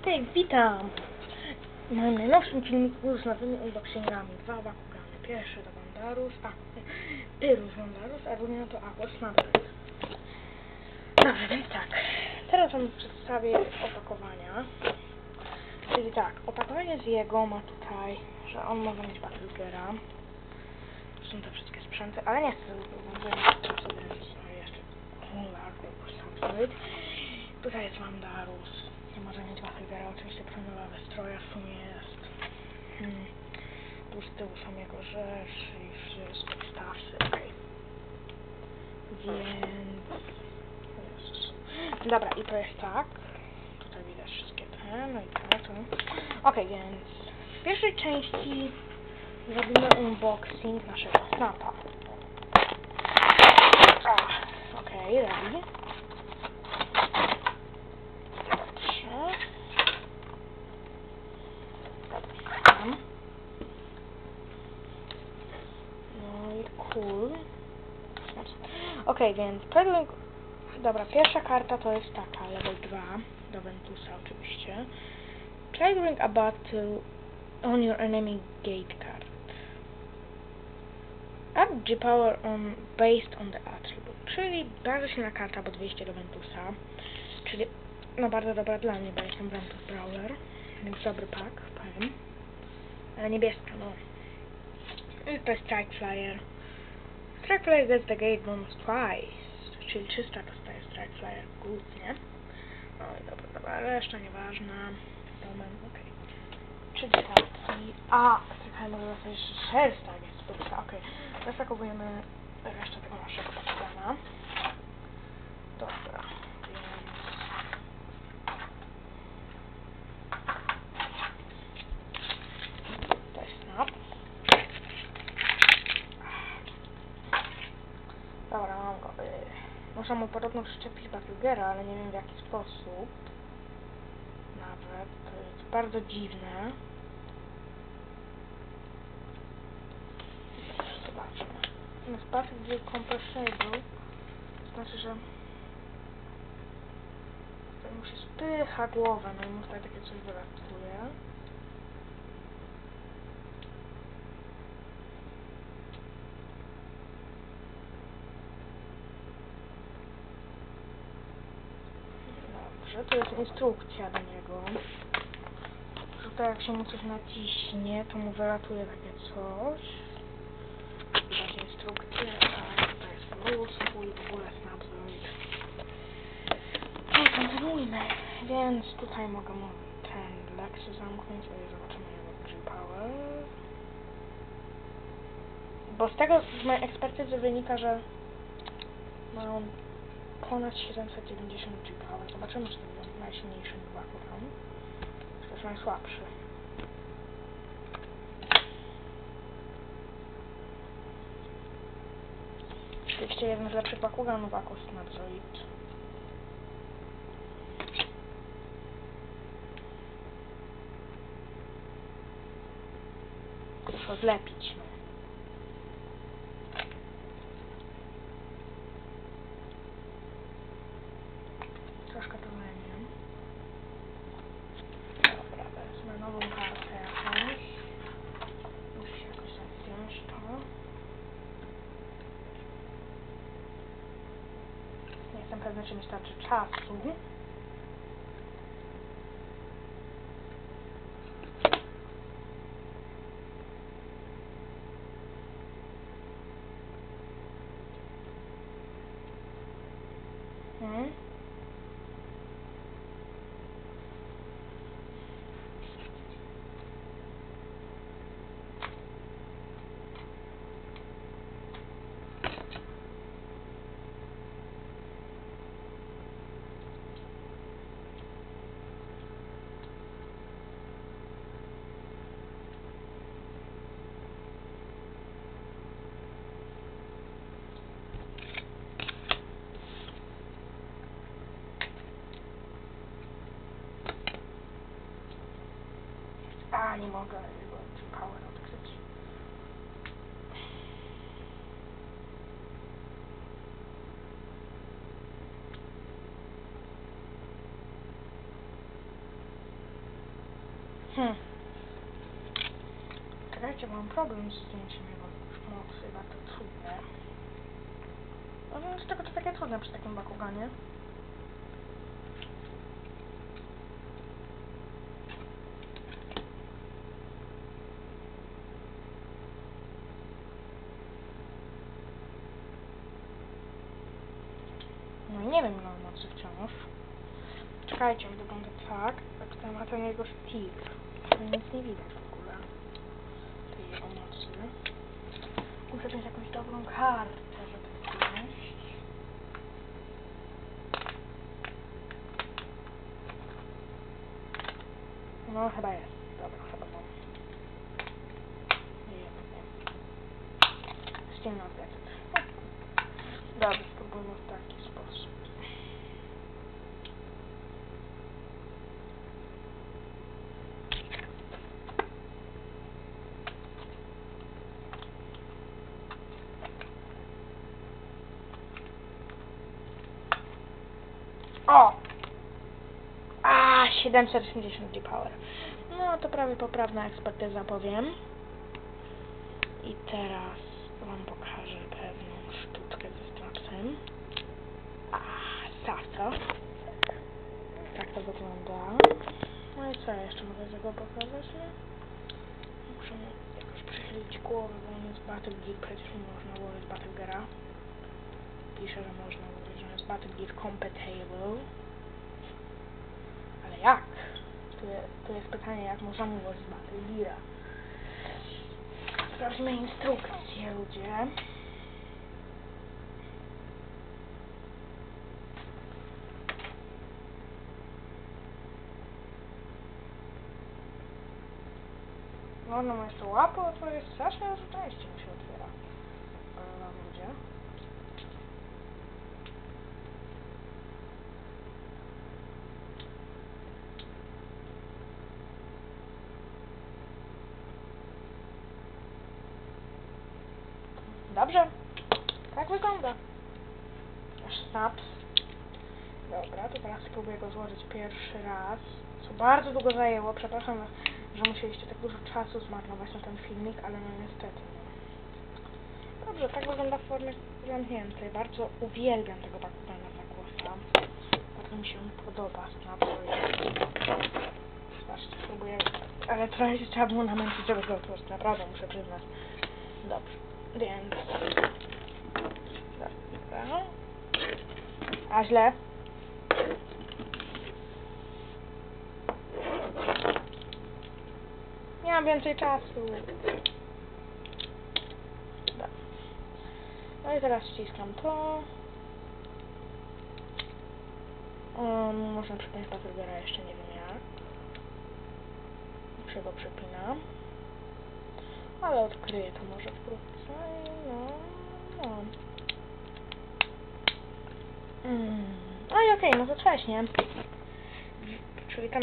Okej, witam! W moim najnowszym filmiku z nowymi unboxingami. Dwa Bakugany. Pierwszy to Wandarus, a Pyrus a drugi to Aquos Nadal. Dobrze, więc tak. Teraz wam przedstawię opakowania. Czyli tak, opakowanie z jego ma tutaj, że on może mieć Battlegera. Są te wszystkie sprzęty, ale nie chcę sobie jeszcze. Tutaj jest Wandarus. Nie może mieć oczywiście przenowa we strojach w sumie jest. Hmm. Tu z tyłu są jego rzeczy i wszystko, stasy, okej. Więc... Dobra, i to jest tak. Tutaj widać wszystkie te, no i te, to. Okej, więc w pierwszej części zrobimy unboxing naszego snapa. Ah, Okej, ready. Dobrze. Tam. No i cool. Okej, więc pedling... Dobra, pierwsza karta to jest taka, level 2, do Ventusa oczywiście. Try during a battle on your enemy gate card. Up G-Power on based on the attribute, czyli bardzo silna karta, bo 200 do Ventusa, czyli no bardzo dobra dla mnie, bo jestem Ventus Brawler, więc dobry pack, powiem. Ale niebieska, no. I to jest Strike Flyer. Strike Flyer gets the gate bonus twice, czyli 300 dostaje Strike Flyer, good, nie? No i dobra, dobra, reszta nieważna. Domen, okej. Trzy dystawki. A, czekaj, może to jeszcze sześć, tak jest, dobra, okej. Rozpakowujemy resztę tego naszego pakowana. Dobra, więc... To jest snap. Dobra, mam go. y, Można mu podobno przyczepić Battlegera, ale nie wiem w jaki sposób. Nawet. To jest bardzo dziwne. Zobaczmy. Jest Battlegear Compressible. To znaczy, że to mu się spycha głowę, no i mu tutaj takie coś wylatuje. Dobrze, to jest instrukcja do niego. Tutaj jak się mu coś naciśnie, to mu wylatuje takie coś. Widać instrukcję, a tutaj jest mróz, i w ogóle snapzoid. No, kontynuujmy. Więc tutaj mogę mu ten Lexy zamknąć i zobaczymy jego G-Power. Bo z tego, z mojej ekspertyzy wynika, że ma on ponad 790 G-Power. Zobaczymy, czy to będzie najsilniejszy Baku tam. Czy też najsłabszy. Oczywiście jeden z lepszych Bakuganów Aquos Snapzoid. Muszę odlepić. No. Troszkę to będzie. Dobra, wezmę nową kartę jakąś. Muszę się jakoś tak zdjąć to. Nie jestem pewna, czy mi starczy czasu. Hmm? Nie mogę jego power odkryć. Hmm. Czekajcie, mam problem z zdjęciem jego mocy, bardzo trudne. No więc dlaczego to takie trudne przy takim Bakuganie? No nie wiem ile on mocy wciąż. Czekajcie, on wygląda tak, jak tutaj ma ten jego stick. To nic nie widać w ogóle. Tej jego mocy. Muszę mieć jakąś dobrą kartę, żeby znaleźć. No chyba jest. Dobra, chyba mam. Nie, nie. Ściemna plecy. Dobra, spróbujmy w taki sposób. O! A, 780 G-Power. No, to prawie poprawna ekspertyza, powiem. I teraz Wam pokażę pewną sztuczkę ze strapsem. A, zawca. Tak to wygląda. No i co ja jeszcze mogę z tego pokazać? No? Muszę mu jakoś przychylić głowę, bo on jest Battle Gear, przecież nie można ułożyć Battle Geara. Pisze, że można ułożyć, że jest Battle Gear Compatible. Ale jak? Jest, tu jest pytanie, jak można ułożyć Battle Geara. Sprawdźmy instrukcję, ludzie. Można mu jeszcze łapę otworzyć, strasznie dużo części mu się otwiera. Ale nam ludzie. Dobrze. Tak wygląda. Snaps. Dobra, to teraz spróbuję go złożyć pierwszy raz. Co bardzo długo zajęło. Przepraszam, że musieliście tak dużo czasu zmarnować na ten filmik, ale no niestety. Dobrze, tak wygląda w formie zamkniętej. Bardzo uwielbiam tego Bakugana za głosa. Bardzo mi się podoba Snaps. Zobaczcie, spróbuję. Ale trochę się trzeba było namęczyć, żeby go otworzyć. Naprawdę, muszę przyznać. Dobrze, więc... A źle? Nie mam więcej czasu. No i teraz ściskam to. Um, można przypiąć Battlegera, jeszcze nie wiem jak. Się go przypinam. Ale odkryję to może wkrótce. No, no. Mm. No i okej, no to wcześniej. Czyli tam